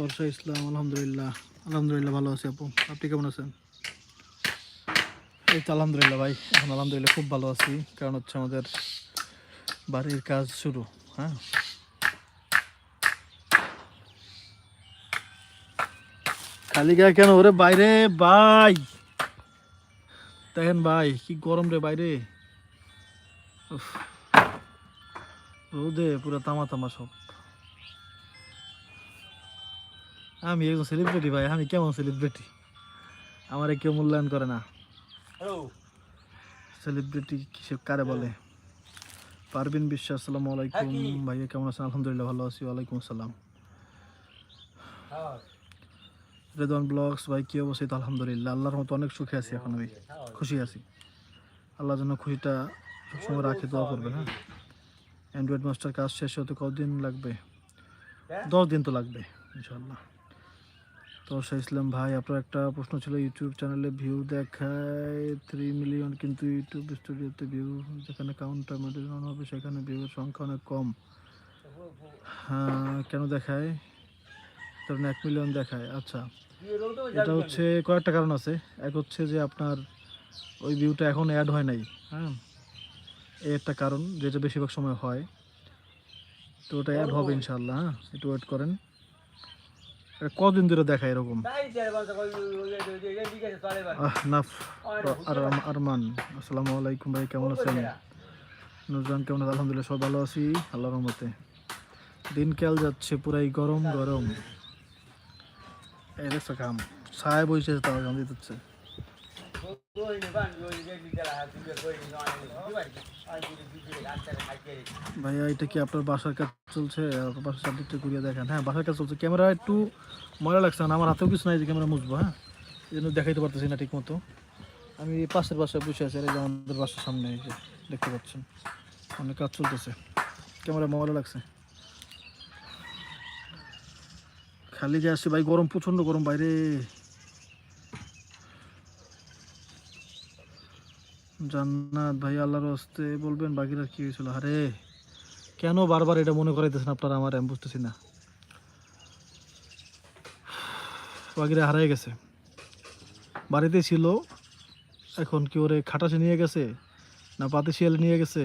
তর্ষা ইসলাম, আলহামদুলিল্লাহ। আলহামদুলিল্লাহ ভালো আছি আপু। আপনি কেমন আছেন? এই তো আলহামদুলিল্লাহ ভাই, এখন আলহামদুলিল্লাহ খুব ভালো আছি। কারণ হচ্ছে আমাদের বাড়ির কাজ শুরু হ্যাঁ? খালি গায়ে কেন? ওরে বাইরে, ভাই! দেখেন ভাই, কি গরম রে বাইরে। রোদে পুরো তামা তামা সব। আমি একজন সেলিব্রিটি ভাই আমি কেমন সেলিব্রিটি আমার কেউ মূল্যায়ন করে না। সেলিব্রিটি কিসে কারে বলে? পারবিন বিশ্বাস আসসালামু আলাইকুম। ভাইয়া কেমন আছেন? আলহামদুলিল্লাহ ভালো আছি ওয়ালাইকুম আসসালাম। রেদওয়ান ব্লগস ভাই কি অবস্থা? তো আলহামদুলিল্লাহ আল্লাহর মতো অনেক সুখে আছি এখন আমি। খুশি আছি। আল্লাহ যেন খুশিটা সবসময় রাখে দোয়া করবেন হ্যাঁ? অ্যান্ড্রয়েড মাস্টার কাজ শেষ হতে কতদিন লাগবে? দশ দিন তো লাগবে ইনশাল্লাহ তো ইসলাম ভাই, আপনার একটা প্রশ্ন ছিল ইউটিউব চ্যানেলে ভিউ দেখায় থ্রি মিলিয়ন কিন্তু ইউটিউব স্টুডিওতে ভিউ যেখানে কাউন্টার মেডিটেশন হবে, সেখানে ভিউয়ের সংখ্যা অনেক কম। হ্যাঁ কেন দেখায়? ধরুন এক মিলিয়ন দেখায়। আচ্ছা এটা হচ্ছে কয়েকটা কারণ আছে। এক হচ্ছে যে আপনার ওই ভিউটা এখন অ্যাড হয় নাই। হ্যাঁ এই একটা কারণ, যেটা বেশিরভাগ সময় হয়। তো ওটা অ্যাড হবে ইনশাল্লাহ হ্যাঁ একটু ওয়েট করেন। কদিন ধরে দেখা এরকম? আরমান আসসালামু আলাইকুম ভাই কেমন আছেন? নুরজান কেমন আছে আলহামদুলিল্লাহ সব ভালো আছি আল্লাহ রহমতে। দিনকাল যাচ্ছে পুরাই গরম গরম। এই দেখছ কাম সাহেব হয়েছে তাও দিতে দিতে ভাইয়া, এটা কি আপনার বাসার কাজ চলছে? বাসার সাবজেক্টে ঘুরিয়ে দেখেন। হ্যাঁ বাসার কাজ চলছে। ক্যামেরা একটু ময়লা লাগছে না? আমার হাতেও কিছু নাই যে ক্যামেরা মুছবো হ্যাঁ? এই জন্য দেখাইতে পারতেছি না ঠিক মতো আমি পাশের বাসায় বসে আছি, আর আমাদের বাসার সামনে এই যে দেখতে পাচ্ছেন, অনেক কাজ চলতেছে। ক্যামেরা ময়লা লাগছে। খালি যে আসছে ভাই, গরম, প্রচণ্ড গরম বাইরে জান্নাত, ভাই আল্লাহর হস্তে বলবেন, বাকিরা কি হয়েছিল? আরে, কেন বারবার এটা মনে করাইতেছেন আপনারা আমার? আমি বুঝতেছি না। বাকিরা হারাই গেছে। বাড়িতে ছিল, এখন কি ওরে খাটাসে নিয়ে গেছে? না পাতি শিয়ালে নিয়ে গেছে?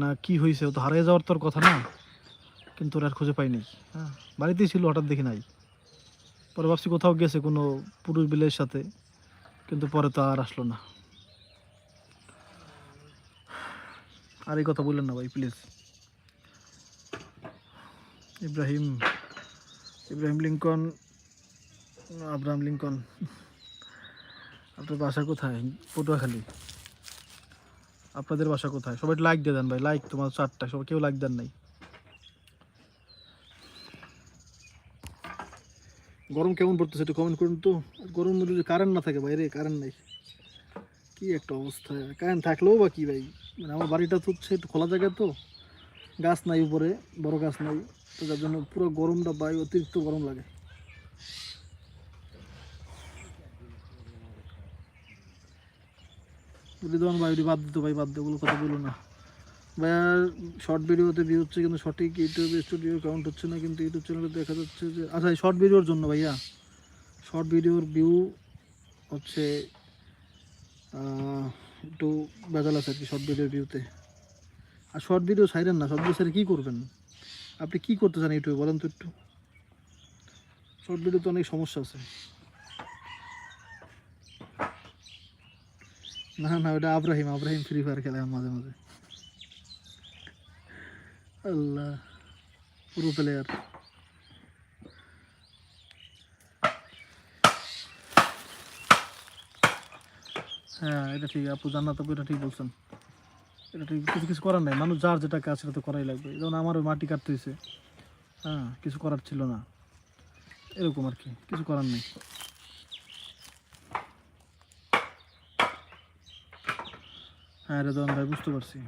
না কি হয়েছে ও তো হারিয়ে যাওয়ার তোর কথা না। কিন্তু ওরা আর খুঁজে পাইনি। হ্যাঁ বাড়িতেই ছিল, হঠাৎ দেখি নাই। পরে ভাবছি কোথাও গেছে কোনো পুরুষ বিলের সাথে, কিন্তু পরে তো আর আসলো না। আর এই কথা বললেন না ভাই please Ibrahim Ibrahim Lincoln, Abraham Lincoln, আপনার বাসা কোথায়? পটুয়াখালী। আপনাদের বাসা কোথায়? সবাই লাইক দিয়ে দেন ভাই লাইক তোমার চারটা, সবাই কেউ লাইক দেন নাই। গরম কেমন পড়তেছে একটু কমেন্ট করুন তো। গরম যদি কারেন্ট না থাকে বাইরে কারেন্ট নাই। কি একটা অবস্থা। কারেন্ট থাকলেও বা কি ভাই? মানে আমার বাড়িটা হচ্ছে একটু খোলা জায়গা তো গাছ নাই উপরে বড় গাছ নাই তো যার জন্য পুরো গরমটা বাই অতিরিক্ত গরম লাগে। রিদওয়ান বাদ দিতে ভাই বাদ ওগুলো কথা বলো না। ভাইয়ার শর্ট ভিডিওতে ভিউ হচ্ছে কিন্তু সঠিক ইউটিউব স্টুডিও কাউন্ট হচ্ছে না কিন্তু ইউটিউব চ্যানেলে দেখা যাচ্ছে যে আচ্ছা শর্ট ভিডিওর জন্য ভাইয়া শর্ট ভিডিওর ভিউ হচ্ছে আহ, একটু বেজাল আছে আর কি শর্ট ভিডিওর ভিউতে আর শর্ট ভিডিও ছাইরেন না শর্ট ভিডিও ছাড়ে কী করবেন? আপনি কী করতে চান ইউটিউবে, বলেন তো একটু। শর্ট ভিডিও তো অনেক সমস্যা আছে। না না, ওটা আব্রাহিম আব্রাহিম ফ্রি ফায়ার খেলে মাঝে মাঝে। আল্লাহ পুরো প্লেয়ার হ্যাঁ এটা ঠিক। আপু জান্নাত আপু এটা ঠিক বলছেন। এটা ঠিক। কিছু কিছু করার নাই। মানুষ যার যেটা কাজ সেটা তো করাই লাগবে। যেমন আমার ওই মাটি কাটতে হয়েছে হ্যাঁ কিছু করার ছিল না। এরকম আর কি। কিছু করার নেই। হ্যাঁ রেদন ভাই, বুঝতে পারছি।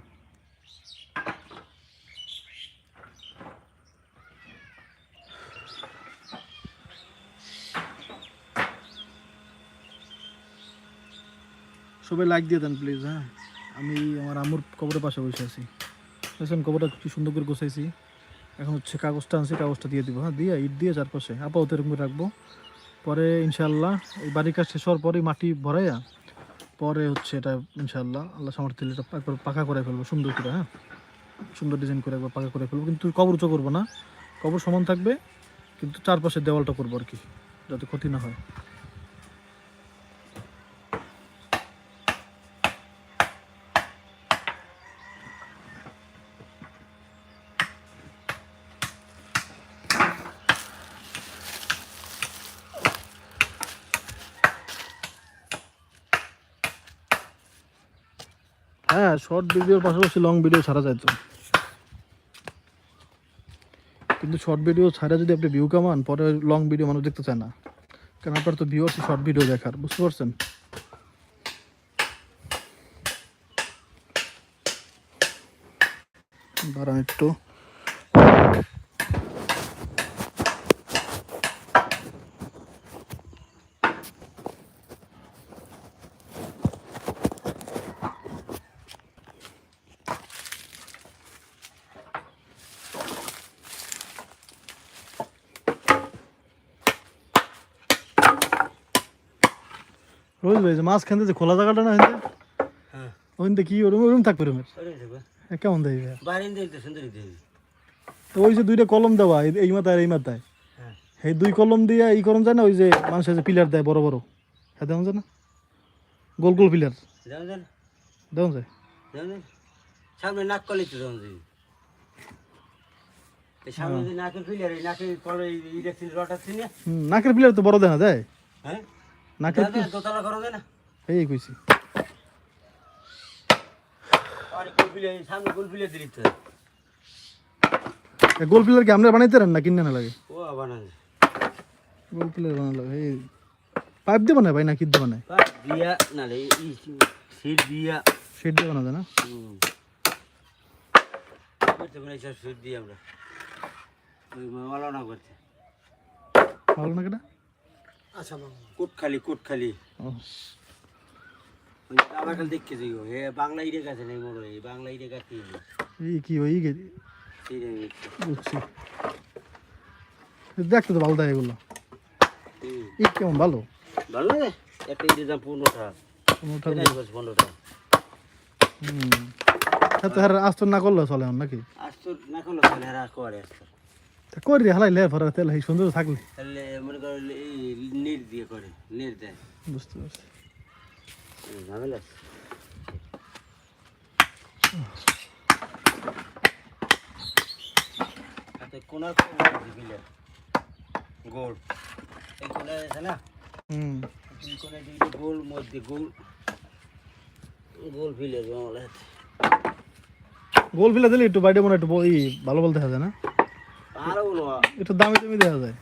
সবাই লাইক দিয়ে দেন প্লিজ হ্যাঁ? আমি আমার আম্মুর কবরের পাশে বসে আছি। দেখছেন, কবরটা কি সুন্দর করে গোছাইছি। এখন হচ্ছে কাগজটা আনছি, কাগজটা দিয়ে দিব হ্যাঁ? দিয়ে ইট দিয়ে চারপাশে আপাতত এরকম করে রাখব। পরে ইনশাল্লাহ এই বাড়ির কাজ শেষ হওয়ার পরেই মাটি ভরাইয়া পরে হচ্ছে এটা ইনশাল্লাহ আল্লাহ সামর্থ্য এটা একবার পাকা করে ফেলব, সুন্দর করে হ্যাঁ? সুন্দর ডিজাইন করে একবার পাকা করে ফেলব। কিন্তু কবর উঁচু করব না। কবর সমান থাকবে, কিন্তু চারপাশে দেওয়ালটা করব আর কি, যাতে ক্ষতি না হয়। শর্ট ভিডিওর পাশাপাশি লং ভিডিও ছাড়া যায় তো। কিন্তু শর্ট ভিডিও ছাড়া যদি আপনি ভিউ কামান, পরে লং ভিডিও মানুষ দেখতে চায় না। কারণ আপনার তো ভিউ আছে শর্ট ভিডিও দেখার, বুঝতে পারছেন? দাঁড়ান একটু। ভাই যে খোলা জায়গাটা না হিন্দে হ্যাঁ। ওইতে কি ওরম ওরম থাকবে রুমের? কেমন দেয় তো ওই যে দুইটা কলম দেওয়া এই- মাথায় আর এই মাথায়। হ্যাঁ। এই দুই কলম দিয়ে ই করম যায় না ওই যে মানুষের যে পিলার দেয় বড় বড়? হ্যাঁ দেওয়া যায় না? গোল গোল পিলার দেওয়া যায় সামনে নাক কলে তো যাও যান এই সামনে যে নাকের পিলার তো বড় দেয় হ্যাঁ? নাকের দোতলা করো না? এই কইছি। গোল পিলার কি আমরা বানাইতে পারেন না কিনে না লাগে? ও বানা গোল পিলার বানানো লাগে এই পাইপ দিয়ে বানায় ভাই না কি দিয়ে বানায়? দিয়া না রে সিট দিয়া। শেড দিয়ে বানা যায় না? হুম। করতে সব সিট দিয়ে আমরা। ওই মালা না করতে। ভালো না কেটা? আচ্ছা কোট খালি কোট খালি ও দেখতে যাইও হে বাংলা ইরে নেই এই বাংলা ইরে এই কি বুঝছি। দেখতে তো ভালো দেয় এগুলো। হুম। কেমন ভালো? ভালো লাগে? একটা ইরে দাম পনেরোটা। কোনোটা এটাই বলছে পনেরোটা। হুম। তো হ্যাঁ না করলে চলে নাকি? না করে তা করি হালাই লে ভরা তেল এই সুন্দর থাকলে। তাহলে মনে করো নেট দিয়ে করে নেট দেয়। বুঝতে পারছি। এই ঝামেলা কোনার দিলে গোল। এই কোনায় আছে না? হুম। এই কোনায় দিলে গোল মধ্যে গোল। গোল ফিলে বাংলা গোল ফিলা দিলে একটু বাইরে মনে একটু ই ভালো বলতে দেখা যায় না? আরও বলো। একটু দামি দামি দেখা যায়।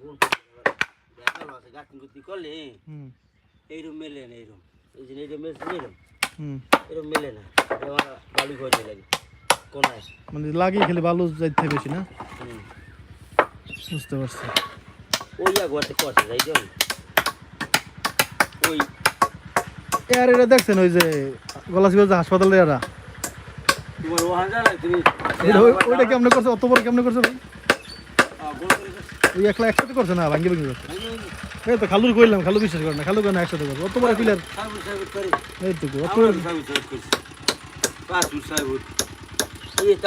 গোল আছে করলে? হুম। এইরকম মেলে না এইরকম এই যে এইরকম মেলছে না এরকম এরকম মেলে না আমার বালু করে লাগে কোনায়। মানে লাগিয়ে খেলে ভালো যাইতে বেশি না? বুঝতে পারছি। ওই করছে এটা দেখছেন ওই যে গলাচিবাজ হাসপাতালে এরা? তোমার ওখানে জানা তুমি ওইটা ওই- ওইটা কেমনে করছে? অত বড় কেমনে করছে ভাই। ওই একলা একসাথে করছে না ভাঙ্গি ভাঙ্গি করছে? এই এই এই তো খালুর কইলাম খালু বিশ্বাস করে না খালু কেন একসাথে করছে অত বড় পিলার। করে। এইটুকু অত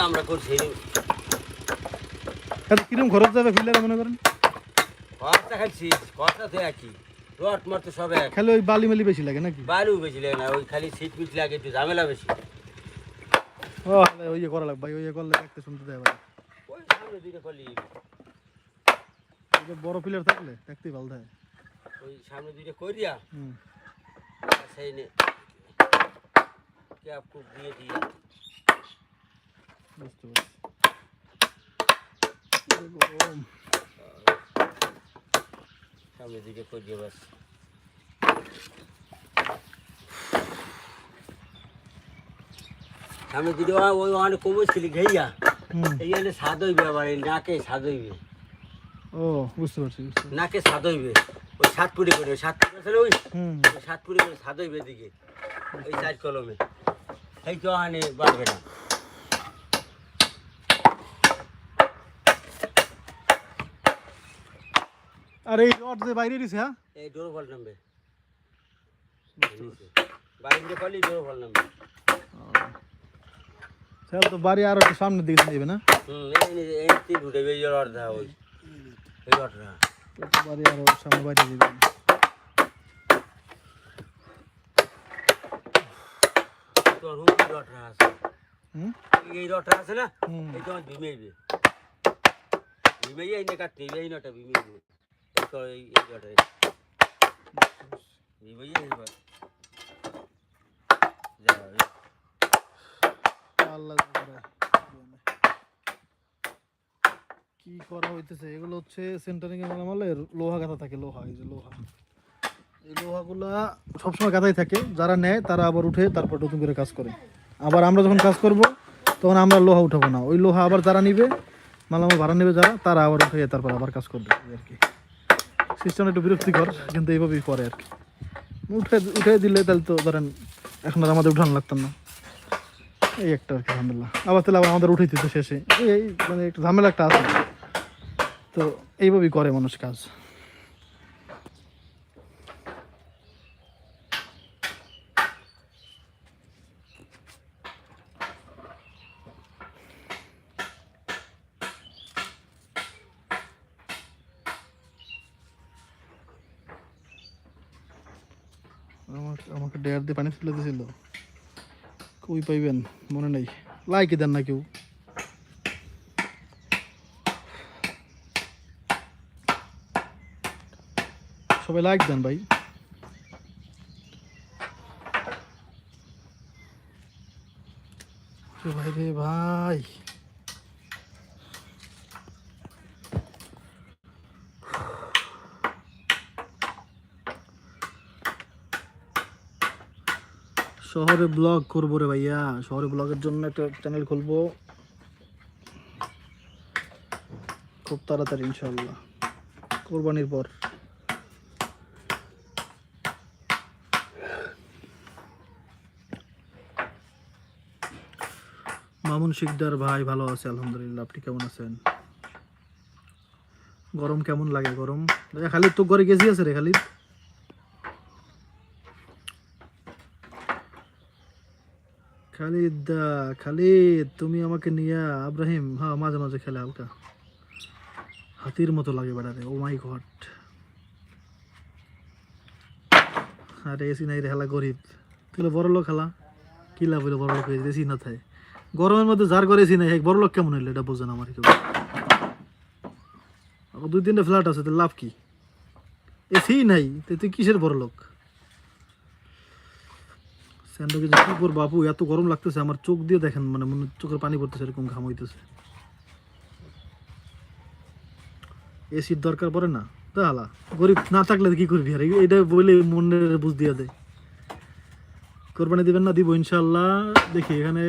আমরা করছি। এই তো কিরম খরচ যাবে পিলার মনে করেন? খরচা খাচ্ছি খরচা তো একই রট মার তো সব এক খালি ওই বালি মালি বেশি লাগে নাকি? বালু বেশি লাগে না ওই খালি সিট পিট লাগে একটু ঝামেলা বেশি ও ওই করা লাগবে ভাই ওই করলে দেখতে শুনতে দেয় ভাই ওই সামনে দুইটা করলি বড় পিলার থাকলে দেখতেই ভালো দেয়। ওই সামনে দুইটা করিয়া সেই ক্যাপ কুপ দিয়ে দিয়ে। বুঝতে পারছি। সামনে দিকে করিয়ে বাস। সামনে দিকে ওই ঘেইয়া। এইখানে স্বাদ হইবে আবার নাকে স্বাদ হইবে ও বুঝতে পারছি নাকে স্বাদ হইবে সাতপুরি করে সাতপুরি আছে ওই সাতপুরি করে সাদ হইবে দিকে ওই চার কলমে। এই তো আনে বাড়বে না। আরে এই রড যে বাইরে দিছে হ্যাঁ? এই ডোর ভল নামবে। বাইরে কলি ডোর ভল নামবে। স্যার তো বাড়ি আর সামনে দিকে যাবে না? হুম এই এই তিন গিয়ে বেজর অর্ধা ওই এই না বাড়ি আরও সামনে আছে। হুম? এই রডটা আছে না? হুম। এই তোমার ভিমেইবে ভিমেই এই কাটতে নটা ভিমেইবে ভিমেই আল্লাহ করে। কি করা হইতেছে? এগুলো হচ্ছে সেন্টারিং এর মালামালের লোহা গাঁথা থাকে, লোহা, এই যে লোহা। এই লোহাগুলা সবসময় গাঁথাই থাকে। যারা নেয়, তারা আবার উঠে তারপর নতুন করে কাজ করে। আবার আমরা যখন কাজ করব, তখন আমরা লোহা উঠাবো না। ওই লোহা আবার যারা নিবে, মালামাল ভাড়া নেবে যারা, তারা আবার উঠে তারপর আবার কাজ করবে আর কি। সিস্টেমটা একটু বিরক্তিকর, কিন্তু এইভাবেই করে আর কি। উঠে উঠে দিলে তাহলে তো ধরেন, এখন আর আমাদের উঠানো লাগতো না। এই একটা আর কি ঝামেলা। আবার তাহলে আবার আমাদের উঠে দিতে শেষে এই মানে একটা ঝামেলা একটা আছে। তো এইভাবেই করে মানুষ কাজ। আমাকে আমাকে ডেয়ার দিয়ে পানি ফেলে দিয়েছিল কই পাইবেন? মনে নেই। লাইকে দেন না কেউ। সবাই লাইক দেন ভাই। ভাই রে ভাই। শহরে ব্লগ করব রে ভাইয়া। শহরে ব্লগের জন্য একটা চ্যানেল খুলবো। খুব তাড়াতাড়ি ইনশাল্লাহ কোরবানির পর। মামুন শিকদার ভাই, ভালো আছে, আলহামদুলিল্লাহ। আপনি কেমন আছেন? গরম কেমন লাগে গরম? খালিদ তো ঘরে গেছি আছে রে খালিদ? খালিদ খালিদ, তুমি আমাকে নিয়ে আব্রাহিম হ্যাঁ মাঝে মাঝে খেলে হালকা। হাতির মতো লাগে বেড়ারে ও মাই গড। আরে, এসি নাই রে হেলা গরিব। তুই বড় লোক খেলা। কি লাভ হইল বড় লোক এসি না থাকে? গরমের মধ্যে যার করে এসি নাই, এক বড় লোক কেমন হইল, এটা বোঝেন আমার কেউ। দুই তিনটা ফ্ল্যাট আছে লাভ কি? এসি নাই তুই কিসের বড় লোক? স্যান্ডোকে বাপু এত গরম লাগতেছে, আমার চোখ দিয়ে দেখেন মানে মনে চোখের পানি পড়তেছে, এরকম ঘাম হইতেছে। এসির দরকার পড়ে না? তাহলে গরিব না থাকলে কি করবি আর? এটা বলে মনের বুঝ দিয়ে দেয় কোরবানি দিবেন না, দিব ইনশাল্লাহ দেখি, এখানে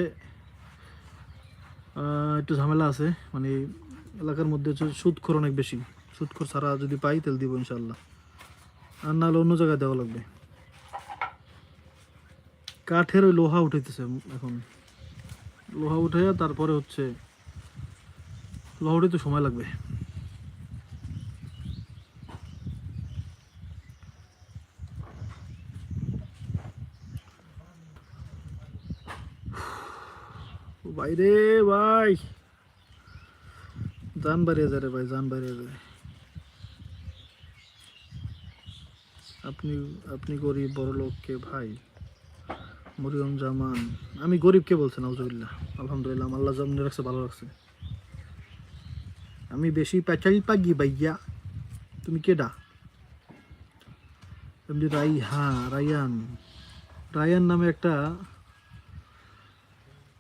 একটু ঝামেলা আছে। মানে এলাকার মধ্যে হচ্ছে সুদখোর অনেক বেশি। সুদখোর ছাড়া যদি পাই তেল দিব ইনশাল্লাহ আর নাহলে অন্য জায়গায় দেওয়া লাগবে। কাঠের ওই লোহা উঠেতেছে এখন। লোহা উঠে তারপরে হচ্ছে, লোহা উঠে তো সময় লাগবে। বাইরে ভাই। জান বাড়িয়ে যায় রে ভাই জান বাড়িয়ে যায় আপনি আপনি গরিব বড় লোককে ভাই? মরিয়ম জামান। আমি গরিবকে বলছেন আউজুবিল্লাহ আলহামদুলিল্লাহ আল্লাহ জামনে রাখছে, ভালো রাখছে। আমি বেশি প্যাচাই পাগি ভাইয়া। তুমি কেডা? এমনি রাই হ্যাঁ রায়ান। রায়ান নামে একটা